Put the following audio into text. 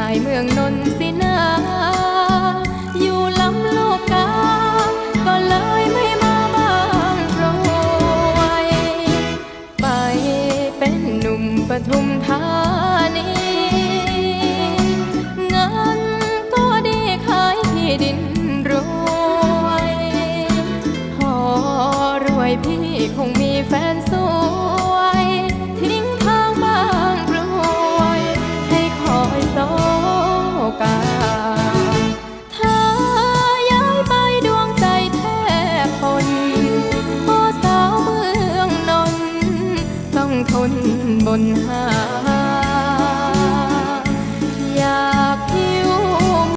ายเมืองนนสินาอยู่ล้ำโลกา ก็เลยไม่มาบ้านรวยไปเป็นหนุ่มปทุมธานีเงินก็ดีขายที่ดินรวย พอรวยพี่คงมีแฟน ทนบนหา